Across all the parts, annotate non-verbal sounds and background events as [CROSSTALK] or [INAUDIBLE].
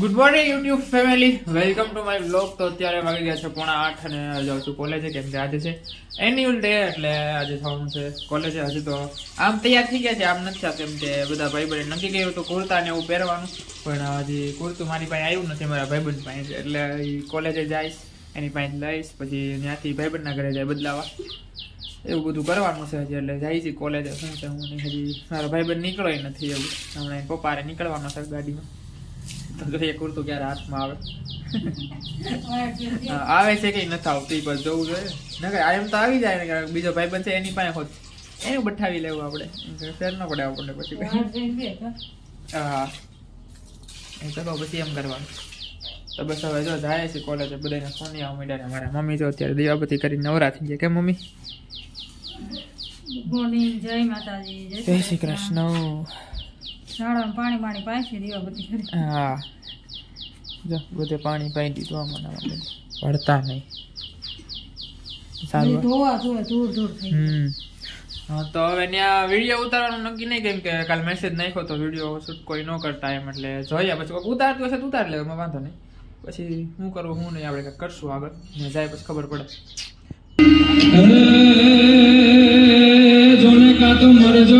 Good morning YouTube family welcome to my blog તો અત્યારે વાગી ગયા છે પોણા આઠ અને જાઉં છું કોલેજે કેમ કે આજે છે એન્યુઅલ ડે એટલે આજે થવાનું છે કોલેજે હજી તો આમ તૈયાર થઈ ગયા છે, આમ નથી થતું, કેમ કે બધા ભાઈબંધ નક્કી કર્યું તો કુર્તા ને એવું પહેરવાનું. પણ હજી કુર્તું મારી પાસે આવ્યું નથી, મારા ભાઈબંધ પાસે. એટલે કોલેજે જઈશ એની પાસે લઈશ, પછી ત્યાંથી ભાઈબંધના ઘરે જાય બદલાવા. એવું બધું કરવાનું છે હજી, એટલે જાય છે કોલેજે શું છે, હું હજી મારા ભાઈબંધ નીકળ્યો નથી એવું. હમણાં પપ્પારે નીકળવાનો છે ગાડીમાં. તો જોઈએ કુર્તું ક્યારે હાથમાં આવે? [LAUGHS] આવે છે કે નથી આવતું એ બસ જોવું જોઈએ. નકર આમ તો આવી જાય ને બીજો ભાઈબંધ બનશે એની પાસે હોત. એને બઠાવી લેવું આપણે. ફેર ન પડે આપણને પછી. હા એ તો પછી એમ કરવાનું. તો બસ હવે જો જાય છે કોલેજે બધાને ફોન આવવા માંડ્યા ને મારા મમ્મી જો અત્યારે દીવાબત્તી કરીને નવરા થઈ ગયા. કે મમ્મી? ગુડ મોર્નિંગ જય માતાજી જય શ્રી કૃષ્ણ. શાળામાં પાણી પાણી પાછી દીવાબત્તી કરી હા. જો બધે પાણી પાઈ દીધું આમાં ને આમાં બધે. વળતા નહીં. સારું. ધોવા ધોવા ધૂળ ધૂળ થઈ હમ. હા તો હવે ત્યાં વીડિયો ઉતારવાનું નક્કી નહીં કેમ કે કાલ મેસેજ નાખ્યો તો વીડિયો શૂટ કોઈ ન કરતા એમ એટલે જોઈએ પછી કોઈક ઉતારતું હશે તો ઉતાર લે એમાં વાંધો નહીં. પછી શું કરવું હું નહીં આપણે કરશું આગળ. ને જાય પછી ખબર પડે. જોને કા તો મરજો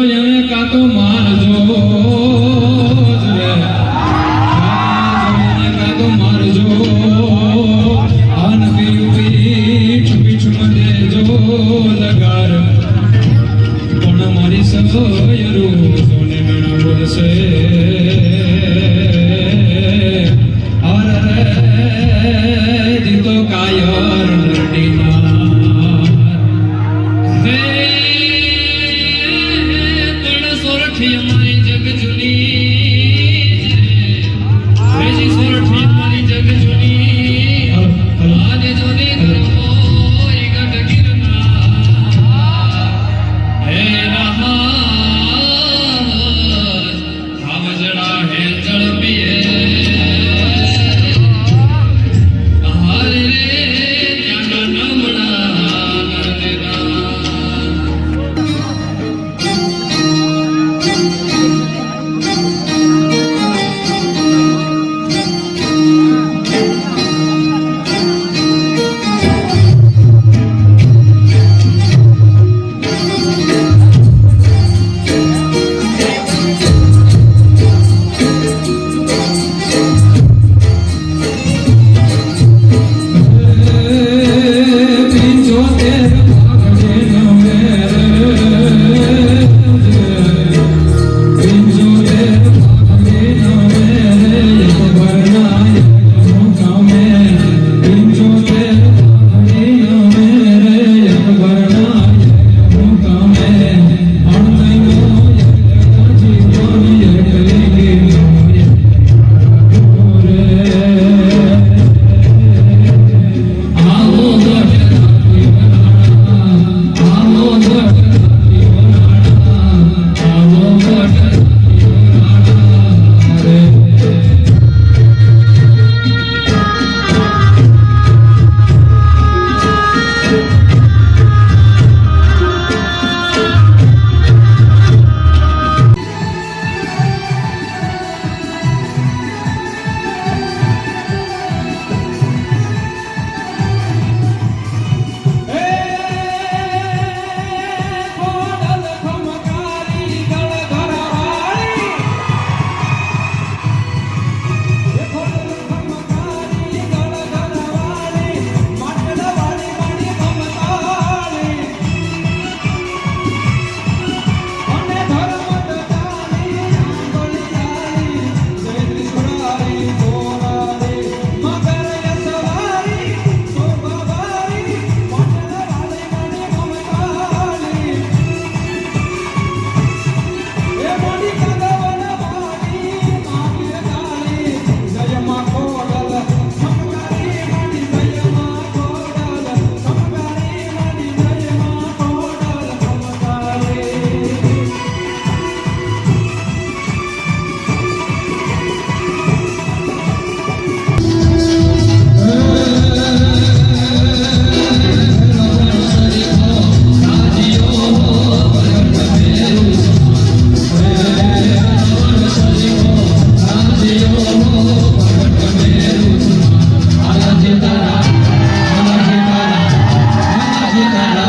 Amen.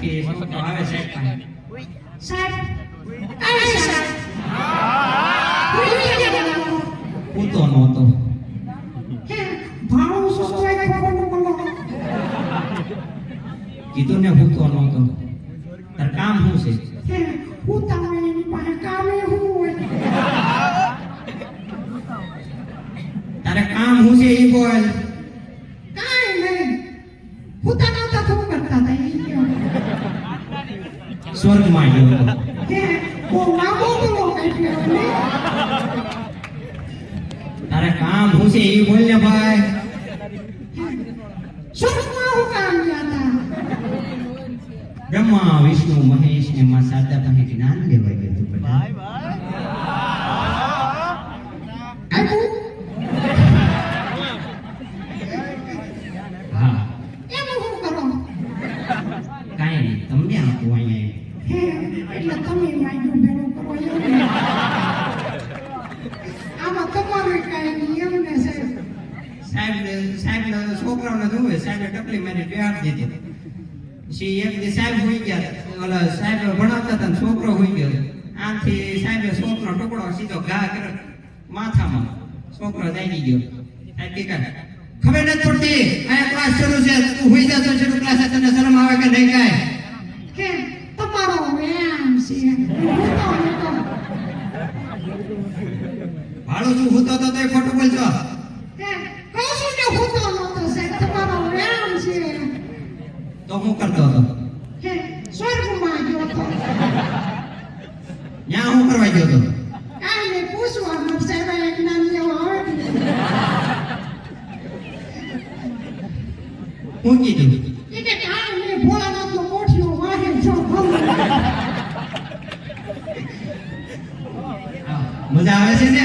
આમથી છોકરો આવે સાહેબ પાસે સાહેબ આવે સાહેબ પૂતો નહોતો કીધું ને પૂતો નહોતો તાર કામ શું છે તારે કામ શું છે એ બોલ સ્વર્ગમાં ગયો હતો તારે કામ હું છે એ બોલ ને ભાઈ. બ્રહ્મા વિષ્ણુ મહેશ એમાં સાદા શારદા જ્ઞાન લેવા ગયો હતો બધા હા કાંઈ નહીં તમને આપું એટલે તમે માગ્યું ભેગું કરો આમાં તમારો કાંઈ નિયમ ને સાહેબ સાહેબ સાહેબ, છોકરાઓને જોવે સાહેબે ટકલી મારી સાહેબ હોઈ ગયા. ઓલા સાહેબ ભણાવતા હતા છોકરો હોઈ ગયો. આમથી સાહેબે છોકરો ટુકડો સીધો ઘા કર માથામાં. છોકરો દાઈ ગયો. ખબર નથી પડતી અહીંયા ક્લાસ શરૂ છે, તું હોઈ જતો તો ક્લાસ તને શરમ આવે કે નહીં કાંઈ કે તમારો વ્યાયામ છે હું તો હું તો ભાડું તું હોતો તો તોય ખોટું બોલજો કે કહું કે તો નહોતો સાહેબ? તમારો છે. તો હું કરતો હતો. સ્વર્ગમાં ગયો તો ત્યાં હું કરવા ગયો હતો? નહીં પૂછવાનું સાહેબ એક નામ જેવો આવે. હું કીધું? એ કે કાંઈ નહીં ભોળાનાથનો કોઠિયો વાહે મજા આવે છે ને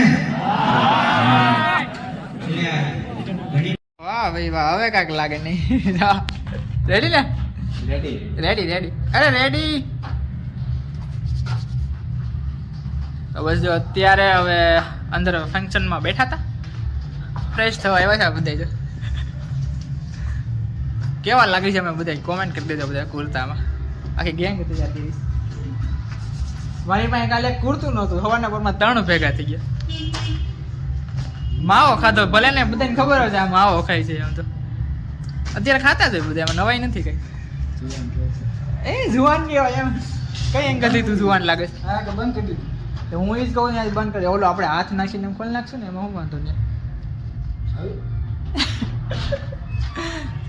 એટલે ઘણી વાહ ભાઈ વાહ હવે કાંઈક લાગે નહીં. રેડી ને રેડી રેડી રેડી અરે રેડી બસ જો અત્યારે હવે અંદર ફંક્શનમાં બેઠા હતા. ફ્રેશ થવા આવ્યા છે બધા જો. કેવા લાગી છે અમે બધા કોમેન્ટ કરી દેજો બધા કુર્તામાં. આખી ગેંગ હતી જતી મારી પાસે કાલે કુર્તું નહોતું. સવારના પરમાં ત્રણ ભેગા થઈ ગયા. માવો ખાધો. ભલે ને બધાને ખબર હોય આ માવો ખાય છે એમ તો. અત્યારે ખાતા છે બધા એમાં નવાઈ નથી કઈ. એ જુવાન કહેવાય એમ. કઈ એમ કદી તું જુવાન લાગે? હા બંધ કરી દીધું. હું એ જ કહું ને બંધ કરી. ઓલો આપણે હાથ નાખીને ખોલ નાખશું ને એમાં હું વાંધો નહીં.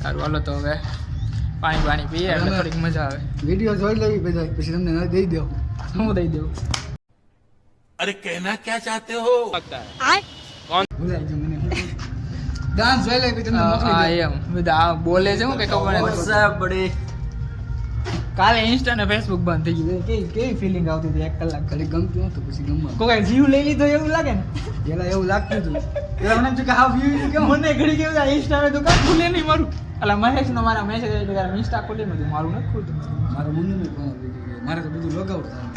સારું હાલો તો હવે પાણી પાણી પીએ એટલે થોડીક મજા આવે. વીડિયો જોઈ લેવી બધા પછી તમને દઈ દઉં. હું દઈ દઉં. અરે કહેના ક્યાં ચાહતે હો? ડાન્સ જોઈ લે તમને હા મોકલી એમ. બધા આ બોલે છે હું કે ખબર નથી. કાલે ઇન્સ્ટા અને ફેસબુક બંધ થઈ ગયું. કેવી કેવી ફિલિંગ આવતી હતી? એક કલાક ખાલી ગમતું હતું પછી ગમવા કોઈ જીવ લઈ લીધો એવું લાગે ને? પેલા એવું લાગતું હતું. પેલા મને કે હા વ્યૂ કે મને ઘડી કેવું થાય ઇન્સ્ટા મેં તો કાં ખુલે નહીં મારું. એટલે મહેશ નો મારા મેસેજ તારા ઇન્સ્ટા ખુલી નથી મારું નથી ખુલતું. મારું પણ મારે તો બધું લોગઆઉટ થાય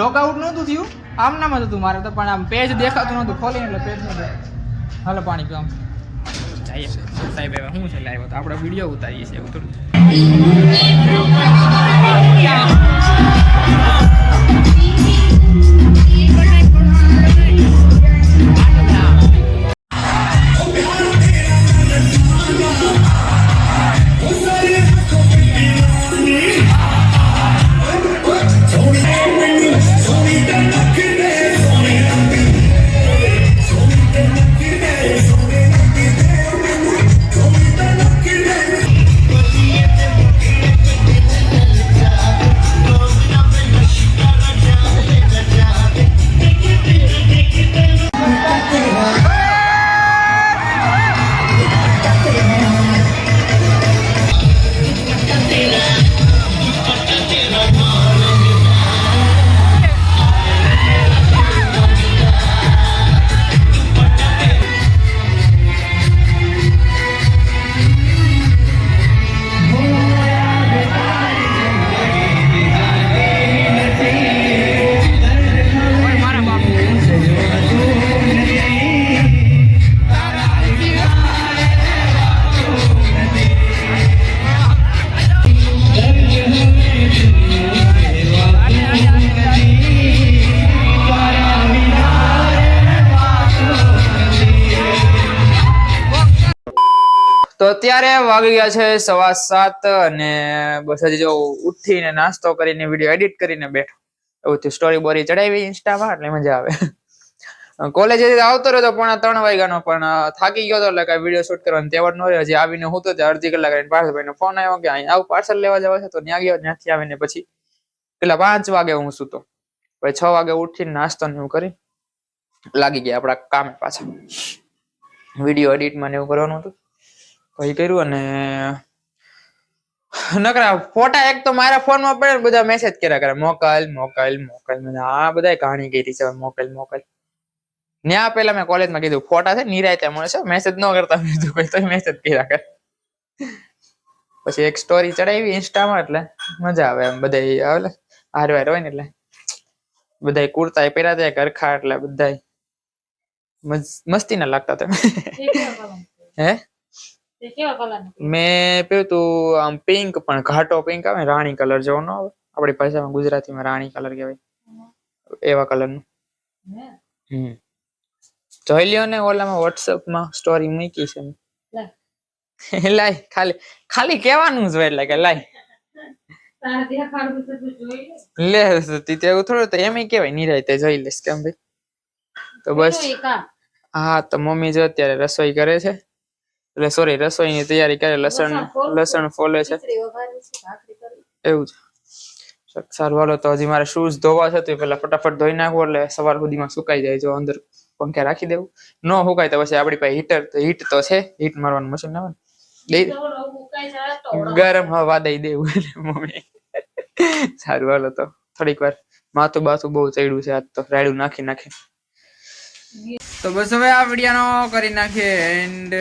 લોકઆઉટ નહોતું થયું. આમ નામ જ હતું મારે તો પણ આમ પેજ દેખાતું નહોતું. ખોલી એટલે પેજ નહોતું. હાલો પાણી પીવા. જઈએ સાહેબ એવા શું છે લાવ્યો તો આપણે વીડિયો ઉતારીએ છીએ એવું થોડું વાગી ગયા છે સવા સાત અને બસ હજી જો ઉઠીને નાસ્તો કરીને વીડિયો એડિટ કરીને બેઠો. એવું સ્ટોરી બોરી ચડાવી ઇન્સ્ટામાં એટલે મજા આવે. કોલેજ આવતો રહ્યો પોણા ત્રણ વાગ્યાનો, પણ થાકી ગયો તો એટલે કઈ વીડિયો શૂટ કરવાનો તેવડ ન રહ્યો. હજી આવીને હું તો અડધી કલાક રહીને પાર્સલ ફોન આવ્યો કે અહીં આવું પાર્સલ લેવા જવા છે? તો ત્યાં ગયો, ત્યાંથી આવીને પછી પેલા પાંચ વાગે હું સૂતો. પછી છ વાગે ઉઠીને નાસ્તો ને એવું કરી લાગી ગયા આપણા કામે પાછા. વીડિયો એડિટમાં ને એવું કરવાનું હતું. પછી કર્યું અને નકરા ફોટા એક તો મારા ફોનમાં પડે ને બધા મેસેજ કર્યા કરે મોકલ મોકલ મોકલ. મેં આ બધા કહાણી કરી છે મોકલ મોકલ. ન્યા પેલા મેં કોલેજમાં કીધું ફોટા છે નિરાયતે મળે છે મેસેજ ન કરતા મેં કીધું કોઈ તો મેસેજ કર્યા કરે. પછી એક સ્ટોરી ચડાવી ઇન્સ્ટામાં એટલે મજા આવે એમ બધા આવે હાર વાર હોય ને એટલે. બધા કુર્તા પહેર્યા હતા કરખા એટલે બધા મસ્તી ના લાગતા તમે હે? મેં પેલું તું આમ પિંક પણ ઘાટો પિંક આવે રાણી કલર જેવો ન આવે. આપણી ભાષામાં ગુજરાતીમાં રાણી કલર કહેવાય. એવા કલરનું. હમ. જોઈ લ્યો ને ઓલામાં વોટ્સઅપમાં સ્ટોરી મૂકી છે. [LAUGHS] લાય. ખાલી ખાલી કહેવાનું જ હોય એટલે કે લાય. લે. તી તો થોડું તો એમ કેવાય નિરાયતે જોઈ લેશ કેમ ભાઈ? તો બસ. હા તો મમ્મી જો અત્યારે રસોઈ કરે છે. એટલે સોરી રસોઈની તૈયારી કરે લસણ લસણ ફોલે છે. એવું છે. સારું હાલો તો હજી મારે શૂઝ ધોવા છે તો પેલા ફટાફટ ધોઈ નાખવું એટલે સવાર સુધીમાં સુકાઈ જાય જો અંદર પંખે રાખી દેવું. ન સુકાય તો પછી આપણી પાસે હીટર તો હીટ તો છે હીટ મારવાનું મશીન આવે ને. ગરમ હવા દઈ દેવું મમ્મી. સારું હાલો તો. થોડીક વાર માથું બાથું બહુ ચડ્યું છે આજ તો રાયડું નાખી નાખી. તો બસ હવે આ વિડીયાનો કરી નાખીએ એન્ડ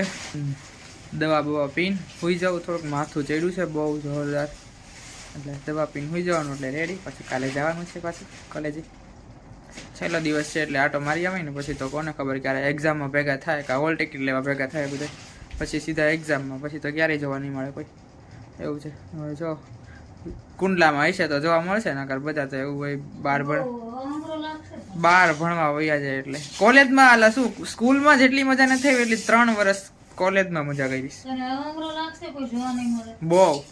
દવા બવા પીને સુઈ જાઉં. થોડુંક માથું ચડ્યું છે, બહુ જોરદાર. એટલે દવા પીને સુઈ જવાનું, એટલે રેડી પછી કાલે જવાનું છે પાછું કોલેજે છેલ્લો દિવસ છે એટલે આટો મારી આવે ને, પછી તો કોને ખબર ક્યારે એક્ઝામમાં ભેગા થાય કે હોલ ટિકિટ લેવા ભેગા થાય બધા. પછી સીધા એક્ઝામમાં પછી તો ક્યારેય જોવા નહીં મળે કોઈ. એવું છે. હવે જો, કુંડલામાં હશે તો જોવા મળશે, નકર બધા તો એવું હોય બાર ભણ બાર ભણવા વયા જાય એટલે. કોલેજમાં આલા શું, સ્કૂલમાં જેટલી મજા નથી આવી, એટલી ત્રણ વર્ષ કોલેજમાં મજા કરીશ. બહુ.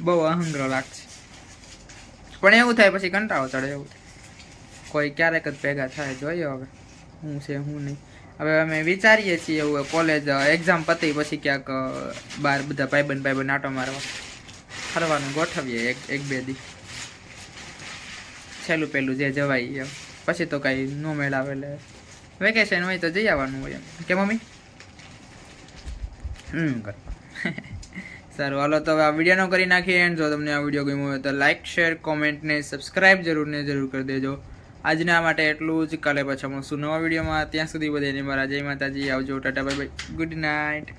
બહુ અહંગ્રો લાગશે. પણ એવું થાય પછી કંટાળો ચડે એવું થાય. કોઈ ક્યારેક જ ભેગા થાય જોઈએ હવે. હું છે હું નહીં. હવે અમે વિચારીએ છીએ એવું કોલેજ એક્ઝામ પતી પછી ક્યાંક બહાર બધા ભાઈબંધ ભાઈબંધ આટો મારવા. ફરવાનું ગોઠવીએ એક એક બે દી. છેલ્લું પેલું જે જવાય પછી તો કાંઈ નો મેળ આવે એટલે વેકેશન હોય તો જઈ આવવાનું હોય કે મમ્મી હમ સારું હાલો તો હવે આ વિડીયોનો કરી નાખીએ એન્ડ જો તમને આ વીડિયો ગમ્યો હોય તો લાઇક શેર કોમેન્ટ ને સબસ્ક્રાઇબ જરૂર કરી દેજો. આજના માટે એટલું જ. કાલે પાછા મળશું નવા વિડીયોમાં ત્યાં સુધી બધાને મારા જય માતાજી. આવજો. Tata, bye bye. Good night